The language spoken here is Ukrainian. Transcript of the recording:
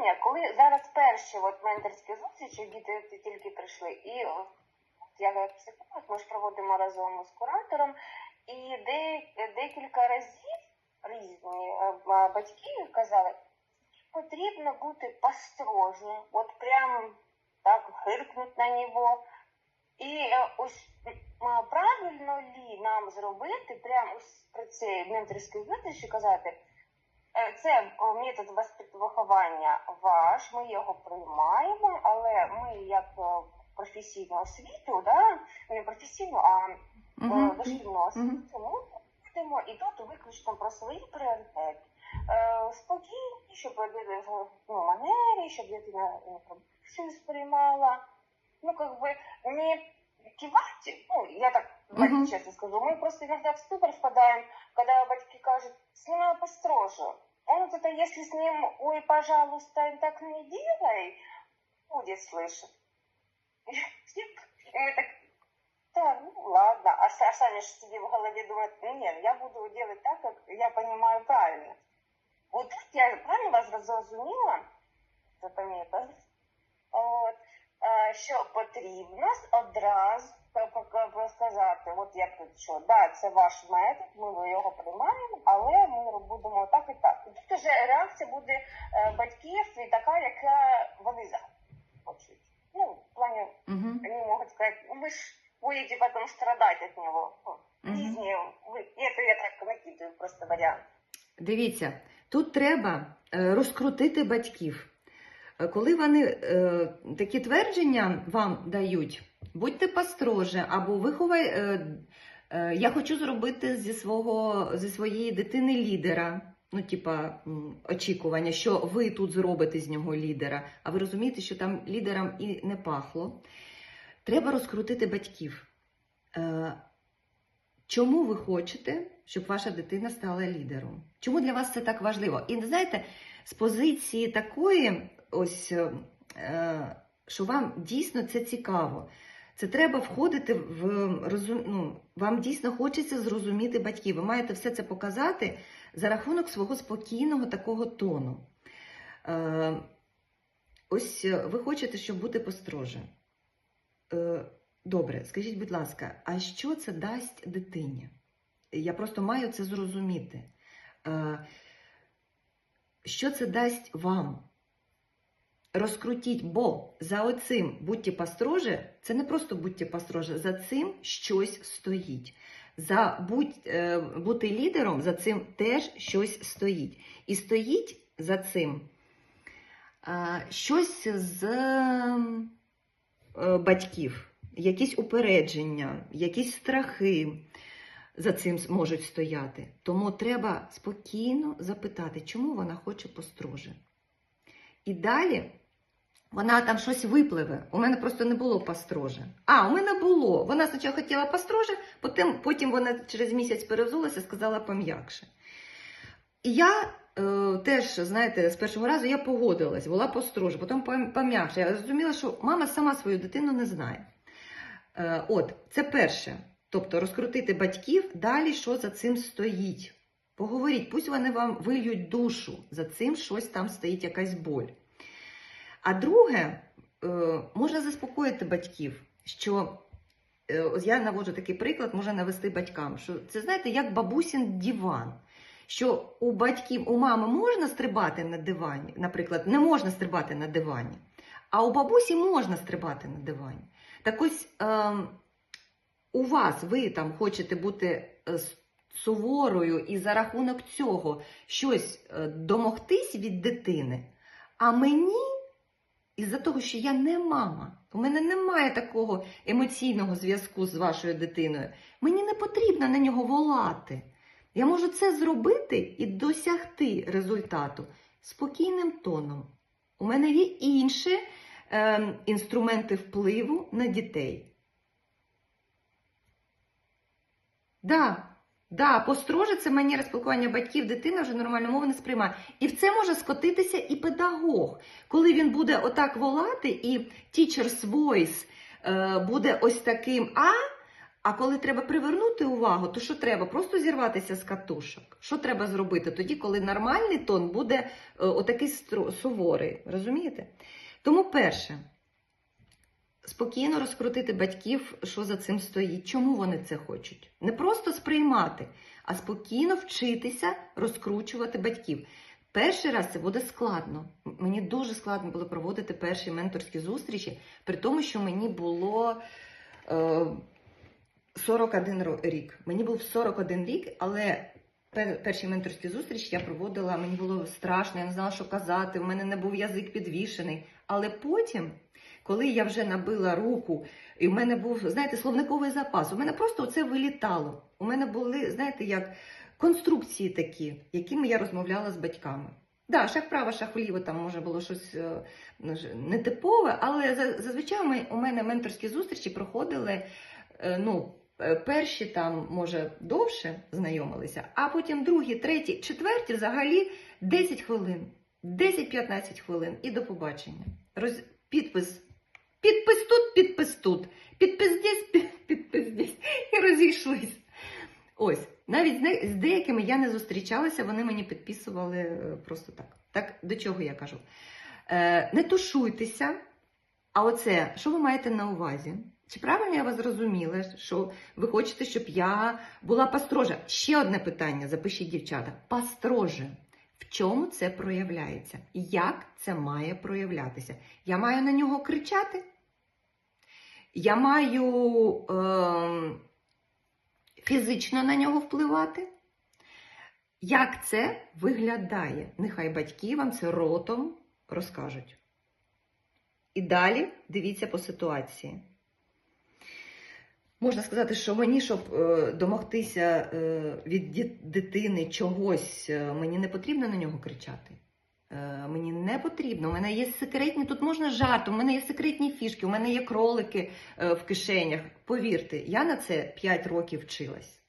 питання, коли зараз перші от менторські зустрічі, діти тільки прийшли, і я як психолог, ми ж проводимо разом з куратором, і де, декілька разів різні е, батьки казали, потрібно бути построже, от прям так гиркнуть на нього. І е, ось правильно лі нам зробити прямо ось при цій менторській зустрічі казати, Е, Це о, метод виховання ваш, ми його приймаємо, але ми як професійну освіту, да, не професійну, а е, дошкільну освіту, ми будемо і тут виключно про свої пріоритети. Е, Спокійні, щоб ну, манері, щоб дитина інформацію сприймала. Ну, как бы не кивать, ну, я так честно скажу, мы просто иногда в ступор впадаем, когда батьки кажут, с ним надо построже. Он вот это, если с ним, ой, пожалуйста, так не делай, будет слышать. И мы так, да, ну ладно, а, а сами же себе в голове думают, ну нет, я буду делать так, как я понимаю правильно. Вот тут я правильно вас зрозуміла, запам'ятала, от, е, що потрібно одразу сказати, от як тут що, да, це ваш метод, ми його приймаємо, але ми будемо так і так. І тут вже реакція буде е, батьків і така, яка вони захочуть. Ну, в плані, вони можуть сказати, «Ну, ви ж будете потім страдати від нього. Ну. Різні, ви- це я так накидаю просто варіант. Дивіться, тут треба е, розкрутити батьків. Е, Коли вони е, такі твердження вам дають, будьте построже, або виховай. Е, е, я хочу зробити зі свого зі своєї дитини лідера. Ну, типа, очікування, що ви тут зробите з нього лідера. А ви розумієте, що там лідером і не пахло. Треба розкрутити батьків. Е, Чому ви хочете, щоб ваша дитина стала лідером? Чому для вас це так важливо? І знаєте, з позиції такої, ось що вам дійсно це цікаво. Це треба входити в ну, вам дійсно хочеться зрозуміти батьків. Ви маєте все це показати за рахунок свого спокійного такого тону. Е, ось е, ви хочете, щоб бути построже. Е, Добре, скажіть, будь ласка, а що це дасть дитині? Я просто маю це зрозуміти. Е, Що це дасть вам? Розкрутіть, бо за оцим будьте построже, це не просто будьте построже, за цим щось стоїть. За будь, е, бути лідером, за цим теж щось стоїть. І стоїть за цим щось з е, батьків, якісь упередження, якісь страхи за цим можуть стояти. Тому треба спокійно запитати, чому вона хоче построже. І далі вона там щось випливе. У мене просто не було построже. А, у мене було. Вона спочатку хотіла построже, потім, потім вона через місяць перевзулася сказала пом'якше. І я е, теж, знаєте, з першого разу я погодилась, була построже, потім пом'якше. Я зрозуміла, що мама сама свою дитину не знає. Е, от, це перше. Тобто розкрутити батьків, далі що за цим стоїть. Поговоріть, пусть вони вам вильють душу, за цим щось там стоїть якась боль. А друге, е, можна заспокоїти батьків, що е, я наводжу такий приклад, можна навести батькам, що це знаєте, як бабусін диван. Що у батьків, у мами можна стрибати на дивані, наприклад, не можна стрибати на дивані, а у бабусі можна стрибати на дивані. Так ось е, у вас ви там хочете бути е, суворою і за рахунок цього щось домогтись від дитини, а мені, із-за того, що я не мама, у мене немає такого емоційного зв'язку з вашою дитиною, мені не потрібно на нього волати. Я можу це зробити і досягти результату спокійним тоном. У мене є інші е, інструменти впливу на дітей. Да, да, построже це манера спілкування батьків, дитина вже нормальну мову не сприймає. І в це може скотитися і педагог. Коли він буде отак волати, і teacher's voice е, буде ось таким, а, А коли треба привернути увагу, то що треба? Просто зірватися з катушок. Що треба зробити тоді, коли нормальний тон буде е, отакий суворий. Розумієте? Тому перше, спокійно розкрутити батьків, що за цим стоїть, чому вони це хочуть. Не просто сприймати, а спокійно вчитися розкручувати батьків. Перший раз це буде складно. Мені дуже складно було проводити перші менторські зустрічі, при тому, що мені було е, 41 рік. Мені був 41 рік, але перші менторські зустрічі я проводила, мені було страшно, я не знала, що казати, у мене не був язик підвішений. Але потім, коли я вже набила руку, і в мене був, знаєте, словниковий запас, у мене просто це вилітало. У мене були, знаєте, як конструкції такі, якими я розмовляла з батьками. Да, шаг вправо, шаг вліво, там може було щось е, нетипове, але зазвичай у мене менторські зустрічі проходили. е, Ну, е, перші там, може, довше знайомилися, а потім другі, треті, четверті взагалі 10 хвилин, 10-15 хвилин і до побачення. Роз... Підпис. Підпис тут, підпис тут. Підпис десь, підпис десь. І розійшлись. Ось, навіть з деякими я не зустрічалася, вони мені підписували е, просто так. Так, до чого я кажу? Е, не тушуйтеся, а оце, що ви маєте на увазі? Чи правильно я вас зрозуміла, що ви хочете, щоб я була пастрожа? Ще одне питання, запишіть, дівчата. Пастроже. В чому це проявляється? Як це має проявлятися? Я маю на нього кричати? Я маю ем, фізично на нього впливати? Як це виглядає? Нехай батьки вам це ротом розкажуть. І далі дивіться по ситуації. Можна сказати, що мені, щоб е, домогтися е, від дитини чогось, е, мені не потрібно на нього кричати. Мені не потрібно. У мене є секретні, тут можна жарти, у мене є секретні фішки, у мене є кролики в кишенях. Повірте, я на це 5 років вчилась.